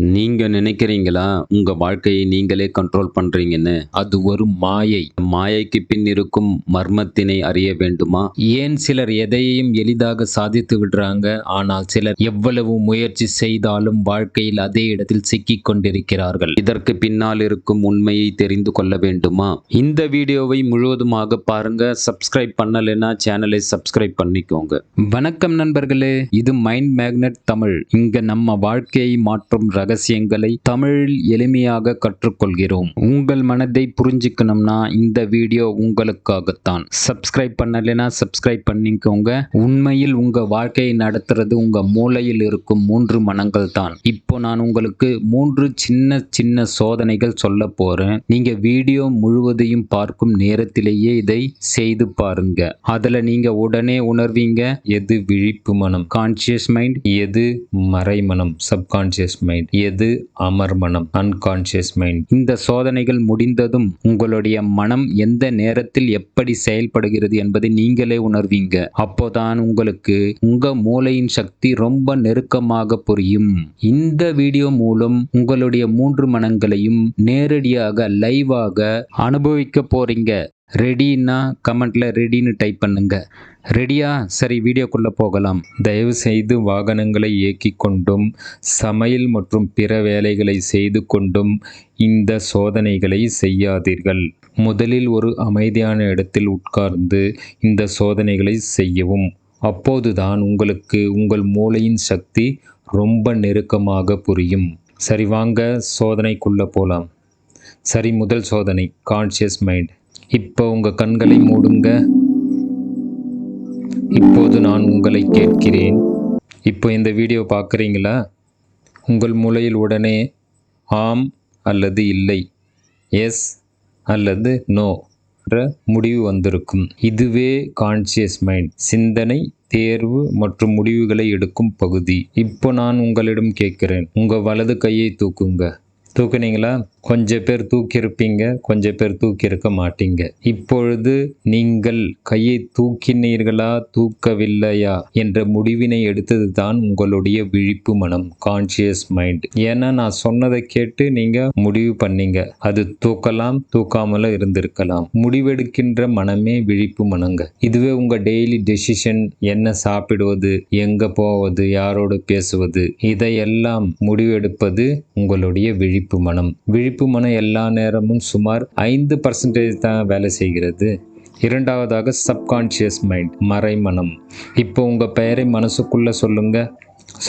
நீங்க நினைக்கிறீங்களா? உங்க வாழ்க்கையை நீங்களே கண்ட்ரோல் பண்றீங்கன்னு? அது ஒரு மாயை. மாயைக்கு பின் இருக்கும் மர்மத்தினை அறிய வேண்டுமா? ஏன் சிலர் எதையும் எளிதாக சாதித்து விடுறாங்க? ஆனால் சிலர் எவ்வளவு முயற்சி செய்தாலும் வாழ்க்கையில் அதே இடத்தில் சிக்கிக் கொண்டிருக்கிறார்கள். இதற்கு பின்னால் இருக்கும் உண்மையை தெரிந்து கொள்ள வேண்டுமா? இந்த வீடியோவை முழுவதுமாக பாருங்க. சப்ஸ்கிரைப் பண்ணலைன்னா சேனலை சப்ஸ்கிரைப் பண்ணிக்கோங்க. வணக்கம் நண்பர்களே. இது மைண்ட் மேக்னெட் தமிழ். இங்க நம்ம வாழ்க்கையை மாற்றும் ரகசியங்களை தமிழில் எளிமையாக கற்றுக்கொள்கிறோம். உங்கள் மனதை புரிஞ்சுக்கணும்னா இந்த வீடியோ உங்களுக்காகத்தான். சப்ஸ்கிரைப் பண்ணலைன்னா சப்ஸ்கிரைப் பண்ணிக்கோங்க. உண்மையில் உங்க வாழ்க்கையை நடத்துறது உங்க மூளையில் இருக்கும் மூன்று மனங்கள் தான் இப்போ நான் உங்களுக்கு மூன்று சின்ன சின்ன சோதனைகள் சொல்ல போறேன். நீங்க வீடியோ முழுவதையும் பார்க்கும் நேரத்திலேயே இதை செய்து பாருங்க. அதுல நீங்க உடனே உணர்வீங்க எது விழிப்பு மனம்? கான்சியஸ் மைண்ட் எது மறைமனம்? சப்கான்சியஸ் மைண்ட் எது அமர் மனம்? அன்கான்சியஸ் மைண்ட் இந்த சோதனைகள் முடிந்ததும் உங்களுடைய மனம் எந்த நேரத்தில் எப்படி செயல்படுகிறது என்பதை நீங்களே உணர்வீங்க. அப்போதான் உங்களுக்கு உங்க மூளையின் சக்தி ரொம்ப நெருக்கமாக புரியும். இந்த வீடியோ மூலம் உங்களுடைய மூன்று மனங்களையும் நேரடியாக லைவாக அனுபவிக்க போறீங்க. ரெடின்னா கமெண்ட்டில் ரெடின்னு டைப் பண்ணுங்கள் ரெடியா சரி வீடியோக்குள்ளே போகலாம். தயவு செய்து வாகனங்களை இயக்கிக் கொண்டும் சமையல் மற்றும் பிற வேலைகளை செய்து கொண்டும் இந்த சோதனைகளை செய்யாதீர்கள். முதலில் ஒரு அமைதியான இடத்தில் உட்கார்ந்து இந்த சோதனைகளை செய்யவும். அப்போதுதான் உங்களுக்கு உங்கள் மூளையின் சக்தி ரொம்ப நெருக்கமாக புரியும். சரி வாங்க சோதனைக்குள்ளே போகலாம் சரி முதல் சோதனை கான்ஷியஸ் மைண்ட் இப்போ உங்கள் கண்களை மூடுங்க. இப்போது நான் உங்களை கேட்கிறேன். இப்போ இந்த வீடியோ பார்க்குறீங்களா? உங்கள் மூளையில் உடனே ஆம் அல்லது இல்லை எஸ் அல்லது நோ என்ற முடிவு வந்திருக்கும். இதுவே கான்சியஸ் மைண்ட் சிந்தனை தேர்வு மற்றும் முடிவுகளை எடுக்கும் பகுதி. இப்போ நான் உங்களிடம் கேட்கிறேன். உங்கள் வலது கையை தூக்குங்க. தூக்குனீங்களா? கொஞ்சம் பேர் தூக்கியிருப்பீங்க கொஞ்சம் பேர் தூக்கியிருக்க மாட்டீங்க. இப்பொழுது நீங்கள் கையை தூக்கினீர்களா தூக்கவில்லையா என்ற முடிவினை எடுத்தது தான் உங்களுடைய விழிப்பு மனம் கான்சியஸ் மைண்ட் ஏன்னா நான் சொன்னதை கேட்டு நீங்க முடிவு பண்ணீங்க. அது தூக்கலாம் தூக்காமல இருந்திருக்கலாம். முடிவெடுக்கின்ற மனமே விழிப்பு மனங்க. இதுவே உங்க டெய்லி டெசிஷன் என்ன சாப்பிடுவது எங்க போவது யாரோடு பேசுவது இதையெல்லாம் முடிவெடுப்பது உங்களுடைய விழிப்பு மனம். விழிப்பு மனம் எல்லா நேரமும் சுமார் ஐந்து பர்சன்டேஜ் தான் வேலை செய்கிறது. இரண்டாவதாக சப்கான்ஷியஸ் மைண்ட் மறைமனம். இப்போ உங்கள் பெயரை மனசுக்குள்ளே சொல்லுங்கள்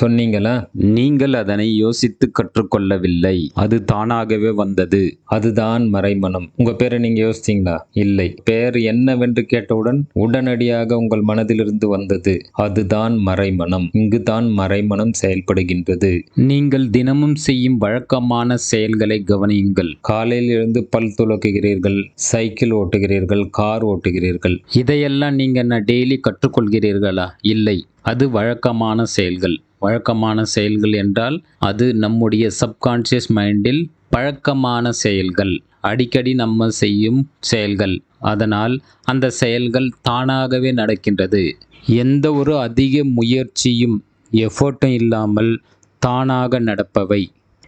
சொன்னீங்களா? நீங்கள் அதனை யோசித்து கற்றுக்கொள்ளவில்லை. அது தானாகவே வந்தது. அதுதான் மறைமனம் உங்க பேரை நீங்க யோசித்தீங்களா இல்லை. பெயர் என்னவென்று கேட்டவுடன் உடனடியாக உங்கள் மனதிலிருந்து வந்தது. அதுதான் மறைமனம் இங்குதான் மறைமனம் செயல்படுகின்றது. நீங்கள் தினமும் செய்யும் வழக்கமான செயல்களை கவனியுங்கள். காலையில் இருந்து பல் துலக்குகிறீர்கள் சைக்கிள் ஓட்டுகிறீர்கள் கார் ஓட்டுகிறீர்கள். இதையெல்லாம் நீங்க என்ன டெய்லி கற்றுக்கொள்கிறீர்களா? இல்லை. அது வழக்கமான செயல்கள். வழக்கமான செயல்கள் என்றால் அது நம்முடைய சப்கான்ஷியஸ் மைண்டில் பழக்கமான செயல்கள். அடிக்கடி நம்ம செய்யும் செயல்கள். அதனால் அந்த செயல்கள் தானாகவே நடக்கின்றது. எந்த ஒரு அதிக முயற்சியும் எஃபோர்ட்டும் இல்லாமல் தானாக நடப்பவை.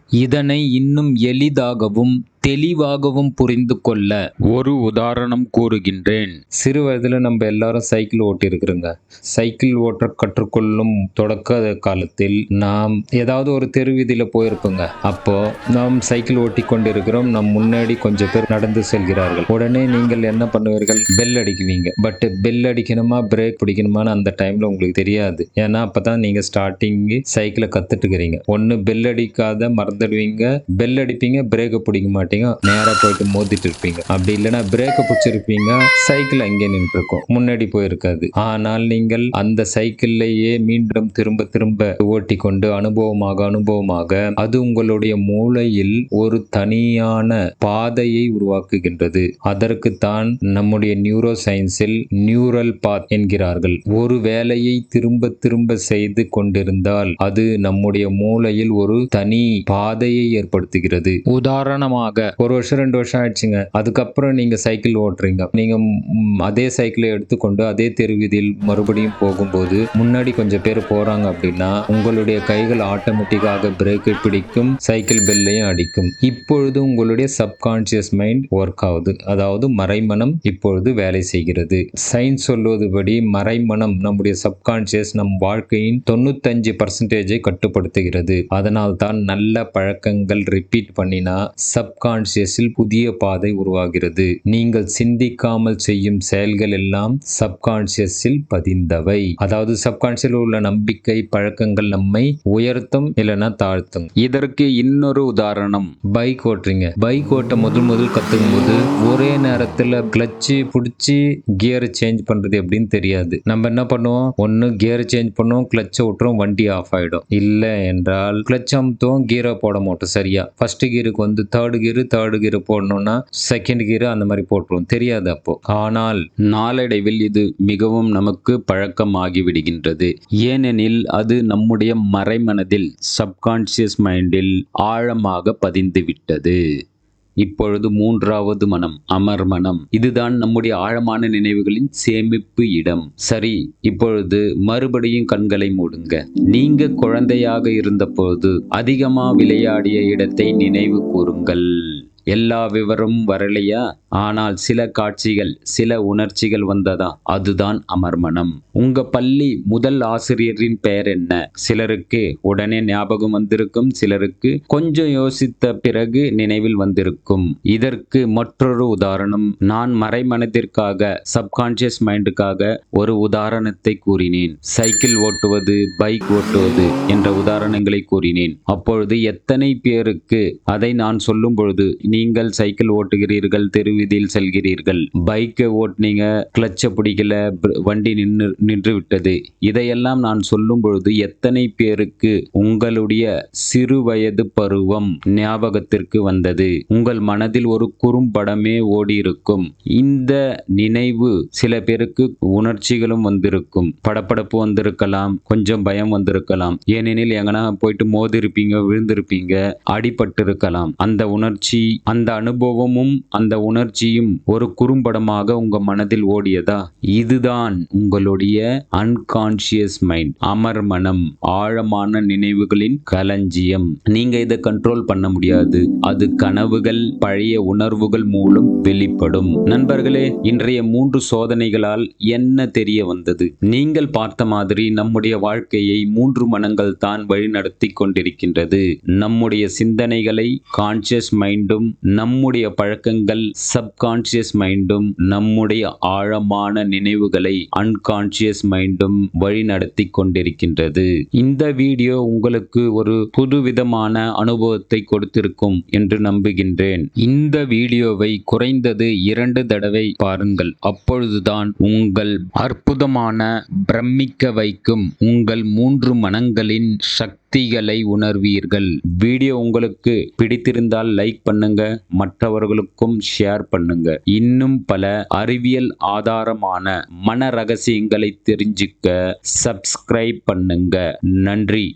இதனை இன்னும் எளிதாகவும் தெளிவாகவும் புரிந்து கொள்ள ஒரு உதாரணம் கூறுகின்றேன். சிறு வயதில் நம்ம எல்லாரும் சைக்கிள் ஓட்டி இருக்கிறோங்க சைக்கிள் ஓட்ட கற்றுக்கொள்ளும் தொடக்க காலத்தில் நாம் ஏதாவது ஒரு தெரு வீதியில போயிருப்போங்க அப்போ நாம் சைக்கிள் ஓட்டி கொண்டிருக்கிறோம். நம் முன்னாடி கொஞ்சம் பேர் நடந்து செல்கிறார்கள். உடனே நீங்கள் என்ன பண்ணுவீர்கள்? பெல் அடிக்குவீங்க. பட் பெல் அடிக்கணுமா? பிரேக் பிடிக்கணுமான்னு அந்த டைம்ல உங்களுக்கு தெரியாது. ஏன்னா அப்பதான் நீங்க ஸ்டார்டிங் சைக்கிளை கத்துட்டு இருக்கிறீங்க ஒன்னு பெல் அடிக்காத மறந்துடுவீங்க. பெல் அடிப்பீங்க பிரேக்கை பிடிக்க மாட்டீங்க. நேரா போயிட்டு மோதிட்டு இருப்பீங்க. அப்படி இல்லைன்னா பிரேக்கை பிடிச்சிருப்பீங்க. சைக்கிள் அங்கே நின்று இருக்கும் முன்னாடி போயிருக்காது. ஆனால் நீங்கள் அந்த சைக்கிள்லையே மீண்டும் திரும்ப திரும்ப ஓட்டி கொண்டு அனுபவமாக அனுபவமாக அது உங்களுடைய மூளையில் ஒரு தனியான பாதையை உருவாக்குகின்றது. அதற்குத்தான் நம்முடைய நியூரோ சயின்ஸில் நியூரல் பாத் என்கிறார்கள். ஒரு வேலையை திரும்ப திரும்ப செய்து கொண்டிருந்தால் அது நம்முடைய மூளையில் ஒரு தனி பாதையை ஏற்படுத்துகிறது. உதாரணமாக ஒரு வருஷம் ரெண்டு வருஷம் ஆயிடுச்சுங்க. அதுக்கப்புறம் நீங்க சைக்கிள் ஓட்டுறீங்க. நீங்கள் அதே சைக்கிளை எடுத்துக்கொண்டு அதே தெருவீதியில் மறுபடியும் போகும்போது முன்னாடி கொஞ்சம் பேர் போறாங்க அப்படின்னா உங்களுடைய கைகள் ஆட்டோமேட்டிக்காக பிரேக்கை பிடிக்கும் சைக்கிள் பெல்லையும் அடிக்கும். இப்பொழுது உங்களுடைய சப்கான்சியஸ் மைண்ட் ஒர்க் ஆகுது. அதாவது மறைமனம் இப்பொழுது வேலை செய்கிறது. சயின்ஸ் சொல்வதுபடி மறைமனம் நம்முடைய சப்கான்சியஸ் நம் வாழ்க்கையின் தொண்ணூத்தஞ்சு பர்சன்டேஜை கட்டுப்படுத்துகிறது. அதனால் தான் நல்ல பழக்கங்கள் ரிப்பீட் பண்ணினா சப்கான்சியஸில் புதிய பாதை உருவாகிறது. நீங்கள் சிந்திக்காமல் செய்யும் செயல்கள் எல்லாம் சப்கான்சியஸில் பதிந்தவை. அதாவது சப்கான்சியஸில் உள்ள நம்பிக்கை பழக்கங்கள் நம்மை உயர்த்தும் இல்லைன்னா தாழ்த்தும். இதற்கு இன்னொரு உதாரணம். பைக் ஓட்டுறீங்க. பைக் ஓட்ட முதல் முதல் கத்துக்கும் போது ஒரே நேரத்துல கிளச்சு பிடிச்சி கியர் சேஞ்ச் பண்றது எப்படின்னு தெரியாது. நம்ம என்ன பண்ணுவோம்? ஒன்னு கியர் சேஞ்ச் பண்ணுவோம் கிளச்சை விட்டுறோம் வண்டி ஆஃப் ஆயிடும். இல்லை என்றால் கிளச் அமுத்துவோம் கியரை போட மாட்டோம் சரியா? ஃபர்ஸ்ட் கியருக்கு வந்து தேர்ட் கியர் தேர்டு கீரை போடணும்னா செகண்ட் கீரு அந்த மாதிரி போட்டுருவோம். தெரியாது அப்போ. ஆனால் நாளடைவில் இது மிகவும் நமக்கு பழக்கமாகி விடுகின்றது. ஏனெனில் அது நம்முடைய மறைமனதில் சப்கான்சியஸ் மைண்டில் ஆழமாக பதிந்து விட்டது. இப்பொழுது மூன்றாவது மனம் அமர் மனம். இதுதான் நம்முடைய ஆழமான நினைவுகளின் சேமிப்பு இடம். சரி இப்பொழுது மறுபடியும் கண்களை மூடுங்க. நீங்க குழந்தையாக இருந்தபோது அதிகமா விளையாடிய இடத்தை நினைவு கூறுங்கள். எல்லா விவரமும் வரலையா? ஆனால் சில காட்சிகள் சில உணர்ச்சிகள் வந்ததா? அதுதான் அமர்மனம் உங்க பள்ளி முதல் ஆசிரியரின் பெயர் என்ன? சிலருக்கு உடனே ஞாபகம் வந்திருக்கும் சிலருக்கு கொஞ்சம் யோசித்த பிறகு நினைவில் வந்திருக்கும். இதற்கு மற்றொரு உதாரணம். நான் மறைமனதிற்காக சப்கான்சியஸ் மைண்டுக்காக ஒரு உதாரணத்தை கூறினேன். சைக்கிள் ஓட்டுவது பைக் ஓட்டுவது என்ற உதாரணங்களை கூறினேன். அப்பொழுது எத்தனை பேருக்கு அதை நான் சொல்லும் பொழுது நீங்கள் சைக்கிள் ஓட்டுகிறீர்கள் தெருவீதியில் செல்கிறீர்கள். பைக்கை ஓட்டுனீங்க கிளச்சை பிடிக்கல வண்டி நின்று நின்று விட்டது இதையெல்லாம் நான் சொல்லும் பொழுது எத்தனை பேருக்கு உங்களுடைய சிறு வயது பருவம் ஞாபகத்திற்கு வந்தது. உங்கள் மனதில் ஒரு குறும்படமே ஓடியிருக்கும். இந்த நினைவு சில பேருக்கு உணர்ச்சிகளும் வந்திருக்கும். படப்படப்பு வந்திருக்கலாம் கொஞ்சம் பயம் வந்திருக்கலாம். ஏனெனில் எங்கன்னா போயிட்டு மோதிருப்பீங்க விழுந்திருப்பீங்க அடிபட்டிருக்கலாம். அந்த உணர்ச்சி அந்த அனுபவமும் அந்த உணர்ச்சியும் ஒரு குறும்படமாக உங்க மனதில் ஓடியதா? இதுதான் உங்களுடைய அன்கான்சியஸ் மைண்ட் அமர் மனம் ஆழமான நினைவுகளின் களஞ்சியம். நீங்க இதை கண்ட்ரோல் பண்ண முடியாது. அது கனவுகள் பழைய உணர்வுகள் மூலம் வெளிப்படும். நண்பர்களே இன்றைய மூன்று சோதனைகளால் என்ன தெரிய வந்தது? நீங்கள் பார்த்த மாதிரி நம்முடைய வாழ்க்கையை மூன்று மனங்கள் தான் வழிநடத்தி கொண்டிருக்கின்றது. நம்முடைய சிந்தனைகளை கான்சியஸ் மைண்டும் நம்முடைய பழக்கங்கள் சப்கான்சியஸ் மைண்டும் நம்முடைய ஆழமான நினைவுகளை அன்கான்சியஸ் மைண்டும் வழிநடத்தி கொண்டிருக்கின்றது. இந்த வீடியோ உங்களுக்கு ஒரு புதுவிதமான அனுபவத்தை கொடுத்திருக்கும் என்று நம்புகின்றேன். இந்த வீடியோவை குறைந்தது இரண்டு தடவை பாருங்கள். அப்பொழுதுதான் உங்கள் அற்புதமான பிரமிக்க வைக்கும் உங்கள் மூன்று மனங்களின் சக்தி சக்திகளை உணர்வீர்கள். வீடியோ உங்களுக்கு பிடித்திருந்தால் லைக் பண்ணுங்க மற்றவர்களுக்கும் ஷேர் பண்ணுங்க. இன்னும் பல அறிவியல் ஆதாரமான மன ரகசியங்களை தெரிஞ்சுக்க சப்ஸ்கிரைப் பண்ணுங்க. நன்றி.